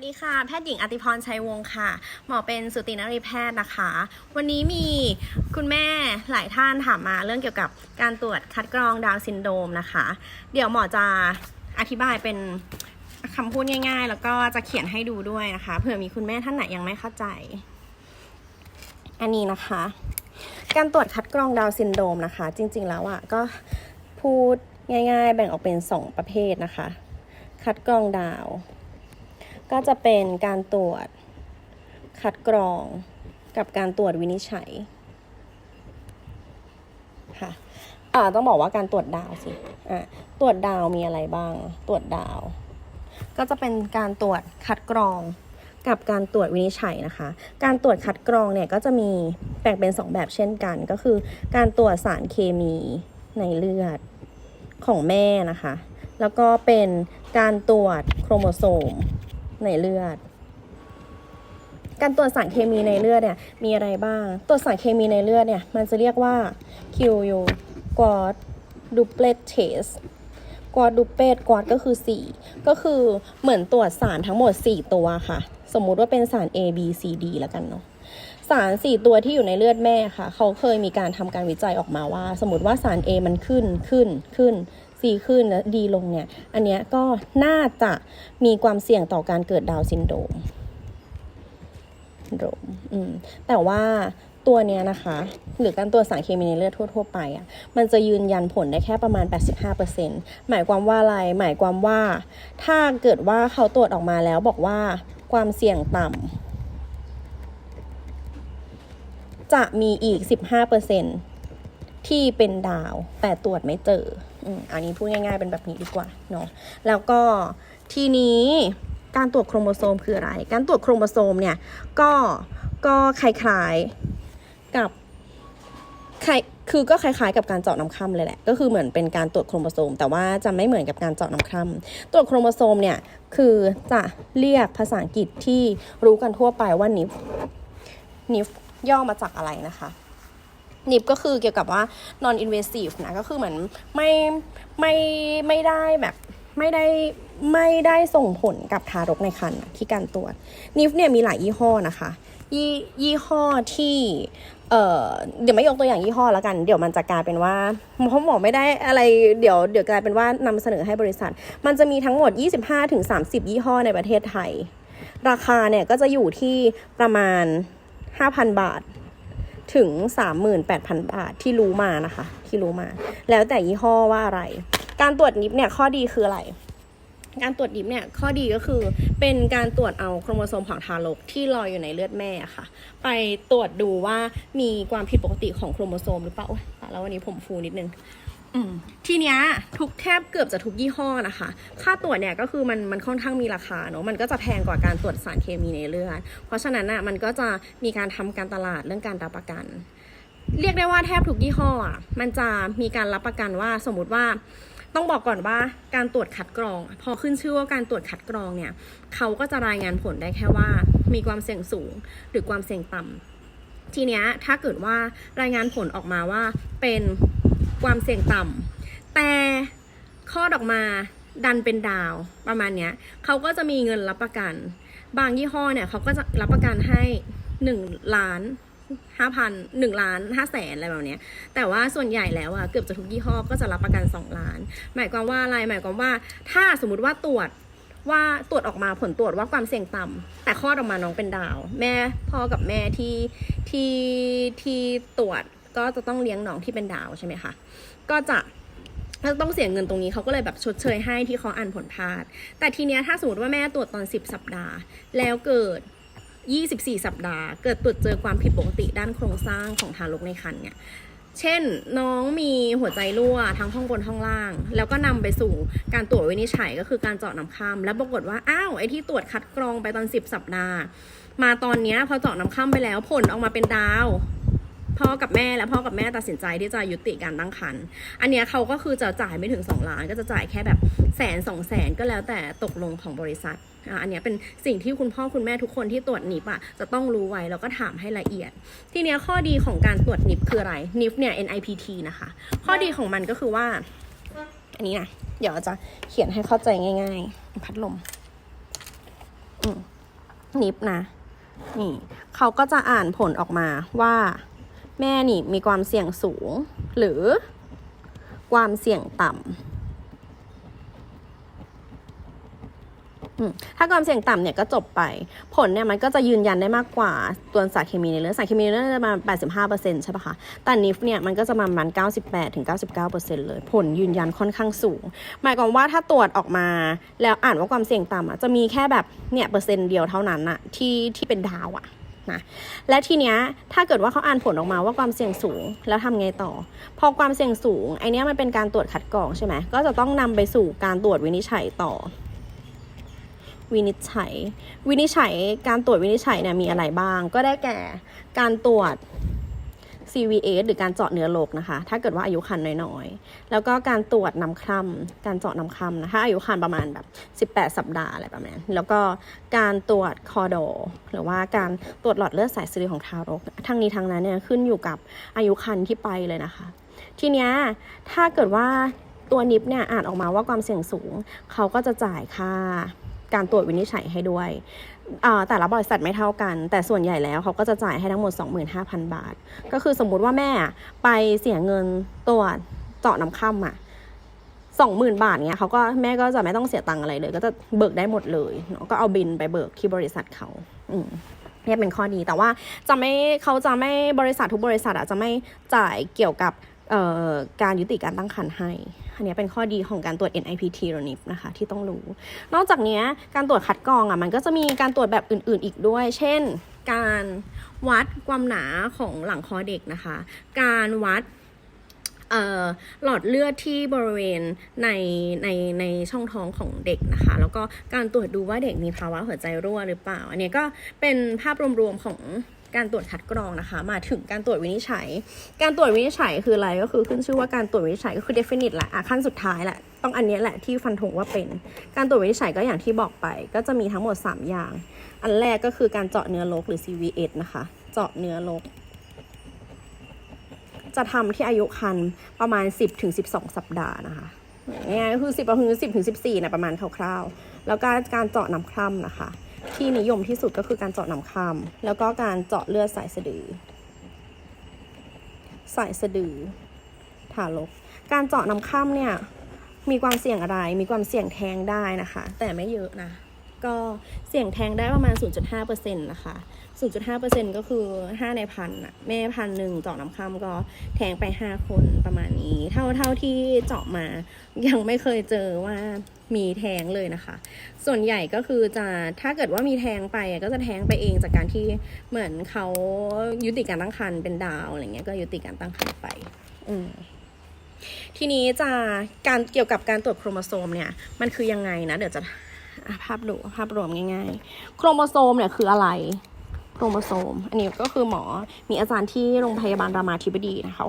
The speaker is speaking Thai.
วัสดีค่ะ แพทย์หญิงอติพรชัยวงศ์ค่ะ หมอเป็นสุตินรีแพทย์นะคะ วันนี้มีคุณแม่หลายท่านถามมาเรื่องเกี่ยวกับการตรวจคัดกรองดาวซินโดรมนะคะ เดี๋ยวหมอจะอธิบายเป็นคำพูดง่าย ๆ แล้วก็จะเขียนให้ดูด้วยนะคะ เผื่อมีคุณแม่ท่านไหนยังไม่เข้าใจ อันนี้นะคะ การตรวจคัดกรองดาวซินโดรมนะคะ จริง ๆ แล้วอะ่ะก็พูดง่าย ๆ แบ่งออกเป็น 2 ประเภทนะคะ คัดกรองดาว ก็จะเป็นการตรวจคัดกรองกับการตรวจวินิจฉัยค่ะอ่าต้องบอกว่าการตรวจดาวสิอ่าตรวจดาวมีอะไรบ้าง ตรวจดาว ก็จะเป็นการตรวจคัดกรองกับการตรวจวินิจฉัยนะคะ การตรวจคัดกรองเนี่ยก็จะมีแบ่งเป็นสองแบบเช่นกัน ก็คือ การตรวจสารเคมีในเลือดของแม่นะคะ แล้วก็เป็นการตรวจโครโมโซม ในเลือด การตรวจสารเคมีในเลือดเนี่ยมีอะไรบ้าง ตรวจสารเคมีในเลือดเนี่ยมันจะเรียกว่า QU Quad Duplet Test กวาดดูเปตกวาดก็คือ 4 ก็คือเหมือนตรวจสารทั้งหมด 4 ตัวค่ะ สมมุติว่าเป็นสาร A B C D แล้วกันเนาะสาร 4 ตัวที่อยู่ในเลือดแม่ค่ะ เขาเคยมีการทำการวิจัยออกมาว่า สมมติว่าสาร A มันขึ้นขึ้นขึ้น C ขึ้นแล้ว D ลงเนี่ย อันเนี้ยก็น่าจะมีความเสี่ยงต่อการเกิดดาวซินโดรมโดมอืมแต่ว่าตัวเนี้ยนะคะ หรือการตรวจสารเคมีในเลือดทั่ว ๆ ไปอะ มันจะยืนยันผลได้แค่ประมาณ 85%หมายความว่าอะไร หมายความว่า ถ้าเกิดว่าเขาตรวจออกมาแล้วบอกว่าความเสี่ยงต่ำจะมีอีก 15%ที่เป็นดาว แต่ตรวจไม่เจอ อันนี้พูดง่ายๆเป็นแบบนี้ดีกว่าเนาะแล้วก็ทีนี้การตรวจโครโมโซมคืออะไร การตรวจโครโมโซมเนี่ยก็ก็คล้ายๆกับคล้ายคือก็คล้ายๆกับการเจาะน้ำค่ำเลยแหละ ก็คือเหมือนเป็นการตรวจโครโมโซม แต่ว่าจะไม่เหมือนกับการเจาะน้ำค่ำตรวจโครโมโซมเนี่ยคือจะเรียกภาษาอังกฤษที่รู้กันทั่วไปว่านิฟนิฟย่อมาจากอะไรนะคะ นิฟก็คือเกี่ยวกับว่า non invasive นะก็คือเหมือนไม่ไม่ไม่ได้แบบไม่ได้ไม่ได้ส่งผลกับทารกในครรภ์ที่การตรวจนิฟเนี่ยมีหลายยี่ห้อนะคะ ยี่ยี่ห้อที่เออเดี๋ยวไม่ยกตัวอย่างยี่ห้อแล้วกัน เดี๋ยวมันจะกลายเป็นว่าเพราะหมอไม่ได้อะไรเดี๋ยวเดี๋ยวกลายเป็นว่านำเสนอให้บริษัท มันจะมีทั้งหมด 25-30 ยี่ห้อในประเทศไทย ราคาเนี่ยก็จะอยู่ที่ประมาณ 5,000 บาท ถึง 38,000 บาทที่รู้มานะคะ ที่รู้มา แล้วแต่ยี่ห้อว่าอะไร การตรวจนิฟเนี่ยข้อดีคืออะไร การตรวจดิฟเนี่ยข้อดีก็คือเป็นการตรวจเอาโครโมโซมของทารกที่ลอยอยู่ในเลือดแม่ค่ะ ไปตรวจดูว่ามีความผิดปกติของโครโมโซมหรือเปล่าแล้ววันนี้ผมฟูนิดนึง ทีเนี้ยทุกแทบเกือบจะทุกยี่ห้อนะคะ ค่าตรวจเนี่ยก็คือมันมันค่อนข้างมีราคาเนอะมันก็จะแพงกว่าการตรวจสารเคมีในเลือด เพราะฉะนั้นน่ะมันก็จะมีการทำการตลาดเรื่องการรับประกัน เรียกได้ว่าแทบทุกยี่ห้ออะมันจะมีการรับประกันว่าสมมติว่าต้องบอกก่อนว่าการตรวจคัดกรอง พอขึ้นชื่อว่าการตรวจคัดกรองเนี่ยเขาก็จะรายงานผลได้แค่ว่า มีความเสี่ยงสูง หรือความเสี่ยงต่ำทีเนี้ยถ้าเกิดว่ารายงานผลออกมาว่าเป็น ความเสี่ยงต่ำแต่ข้อดออกมาดันเป็นดาวประมาณเนี้ยเขาก็จะมีเงินรับประกัน บางยี่ห้อเนี่ยเขาก็จะรับประกันให้หนึ่งล้านห้าพันหนึ่งล้านห้าแสนอะไรแบบนี้แต่ว่าส่วนใหญ่แล้วอะเกือบจะทุกยี่ห้อก็จะรับประกัน2ล้าน หมายความว่าอะไรหมายความว่า ถ้าสมมติว่าตรวจว่าตรวจออกมาผลตรวจว่าความเสี่ยงต่ำแต่ข้อออกมาน้องเป็นดาว แม่พ่อกับแม่ที่ที่ที่ตรวจ ก็จะต้องเลี้ยงน้องที่เป็นดาวใช่ไหมคะก็จะถ้าต้องเสียเงินตรงนี้เขาก็เลยแบบชดเชยให้ที่เขาอ่านผลพลาด แต่ทีเนี้ยถ้าสมมติว่าแม่ตรวจตอน 10 สัปดาห์ แล้วเกิด 24 สัปดาห์ เกิดตรวจเจอความผิดปกติด้านโครงสร้างของทารกในครรภ์เนี่ยเช่นน้องมีหัวใจรั่วทั้งห้องบนห้องล่าง แล้วก็นำไปสู่การตรวจวินิจฉัยก็คือการเจาะน้ำค่ำแล้วปรากฏว่าอ้าวไอ้ที่ตรวจคัดกรองไปตอน 10 สัปดาห์ มาตอนเนี้ยพอเจาะน้ำค่ำไปแล้วผลออกมาเป็นดาว พ่อกับแม่และพ่อกับแม่ตัดสินใจที่จะยุติการตั้งครรภ์อันเนี้ยเขาก็คือจะจ่ายไม่ถึง 2 ล้าน ก็จะจ่ายแค่แบบแสนสองแสนก็แล้วแต่ตกลงของบริษัทอะอันเนี้ยเป็นสิ่งที่คุณพ่อคุณแม่ทุกคนที่ตรวจนิปอะจะต้องรู้ไว้แล้วก็ถามให้ละเอียด ทีเนี้ยข้อดีของการตรวจนิปคืออะไรนิปเนี่ย NIPT นะคะ ข้อดีของมันก็คือว่า อันนี้นะเดี๋ยวจะเขียนให้เข้าใจง่ายๆ พัดลมอืมนิบนะ นี่เขาก็จะอ่านผลออกมาว่า แม่นี่มีความเสี่ยงสูง หรือความเสี่ยงต่ำถ้าความเสี่ยงต่ำเนี่ยก็จบไป ผลเนี่ยมันก็จะยืนยันได้มากกว่าตัวสารเคมีในเลือดสารเคมีในเลือดจะมา85%ใช่ปะคะ แต่นิฟเนี่ยมันก็จะมาประมาณ 98ถึง99%เลย ผลยืนยันค่อนข้างสูง หมายความว่าถ้าตรวจออกมาแล้วอ่านว่าความเสี่ยงต่ำอะจะมีแค่แบบเนี่ยเปอร์เซ็นต์เดียวเท่านั้นอะที่ที่เป็นดาวอะ นะและทีเนี้ยถ้าเกิดว่าเขาอ่านผลออกมาว่าความเสี่ยงสูงแล้วทำไงต่อ พอความเสี่ยงสูงไอเนี้ยมันเป็นการตรวจคัดกรองใช่ไหมก็จะต้องนำไปสู่การตรวจวินิจฉัยต่อ วินิจฉัย วินิจฉัยการตรวจวินิจฉัยเนี่ยมีอะไรบ้าง ก็ได้แก่การตรวจ CVS หรือการเจาะเนื้อโลกนะคะ ถ้าเกิดว่าอายุครรภ์น้อยๆ แล้วก็การตรวจน้ำคร่ำการเจาะน้ำคร่ำนะคะ อายุครรภ์ประมาณแบบ 18 สัปดาห์อะไรประมาณนั้นแล้วก็การตรวจคอโด หรือว่าการตรวจหลอดเลือดสายสะดืของทารก ทั้งนี้ทั้งนั้นเนี่ยขึ้นอยู่กับอายุครรภ์ที่ไปเลยนะคะ ทีเนี้ยถ้าเกิดว่าตัวนิปเนี่ยอ่านออกมาว่าความเสี่ยงสูง เขาก็จะจ่ายค่าการตรวจวินิจฉัยให้ด้วย แต่ละบริษัทไม่เท่ากัน แต่ส่วนใหญ่แล้วเขาก็จะจ่ายให้ทั้งหมด 25,000 บาท ก็คือสมมุติว่าแม่ไปเสียเงินตรวจเจาะน้ำค่ำอะสองหมื่นบาทเนี้ยเขาก็แม่ก็จะไม่ต้องเสียตังค์อะไรเลย ก็จะเบิกได้หมดเลยเนาะก็เอาบินไปเบิกที่บริษัทเขา อืมเนี่ยเป็นข้อดีแต่ว่าจะไม่เขาจะไม่บริษัททุกบริษัทอะจะไม่จ่ายเกี่ยวกับ การยุติการตั้งครรภ์ให้ อันนี้เป็นข้อดีของการตรวจ NIPT โรนิฟนะคะที่ต้องรู้ นอกจากนี้การตรวจคัดกรองอะมันก็จะมีการตรวจแบบอื่น ๆ อีกด้วย เช่น การวัดความหนาของหลังคอเด็กนะคะ การวัดหลอดเลือดที่บริเวณในในในช่องท้องของเด็กนะคะ แล้วก็การตรวจดูว่าเด็กมีภาวะหัวใจรั่วหรือเปล่า อันนี้ก็เป็นภาพรวมๆของ การตรวจคัดกรองนะคะ มาถึงการตรวจวินิจฉัย การตรวจวินิจฉัยคืออะไรก็คือขึ้นชื่อว่าการตรวจวินิจฉัยก็คือ definite แหละอะขั้นสุดท้ายแหละต้องอันนี้แหละที่ฟันธงว่าเป็น การตรวจวินิจฉัยก็อย่างที่บอกไป ก็จะมีทั้งหมด 3 อย่าง อันแรกก็คือการเจาะเนื้อรกหรือ CVS นะคะ เจาะเนื้อรกจะทำที่อายุครรภ์ประมาณ 10ถึง12 สัปดาห์นะคะง่ายก็คือ 10ถึง10ถึง14นะประมาณคร่าวๆ แล้วก็การเจาะน้ำคร่ำนะคะ ที่นิยมที่สุดก็คือการเจาะน้ำค่ำแล้วก็การเจาะเลือดสายสะดือ สายสะดือทารก การเจาะน้ำค่ำเนี่ยมีความเสี่ยงอะไร มีความเสี่ยงแท้งได้นะคะ แต่ไม่เยอะนะ ก็เสี่ยงแทงได้ประมาณ 0.5%นะคะ 0.5%ก็คือ 5 ในพันอะแม่พันหนึ่งเจาะน้ำค่ำก็แทงไป 5 คนประมาณนี้ เท่าเท่าที่เจาะมา ยังไม่เคยเจอว่ามีแทงเลยนะคะ ส่วนใหญ่ก็คือจะถ้าเกิดว่ามีแทงไปก็จะแทงไปเองจากการที่เหมือนเขายุติการตั้งครรภ์เป็นดาวอะไรเงี้ยก็ยุติการตั้งครรภ์ไป อืมทีนี้จะการเกี่ยวกับการตรวจโครโมโซมเนี่ย มันคือยังไงนะ เดี๋ยวจะ ภาพดูภาพรวมง่ายๆ โครโมโซมเนี่ยคืออะไรโครโมโซม อันนี้ก็คือหมอมีอาจารย์ที่โรงพยาบาลรามาธิบดีนะคะ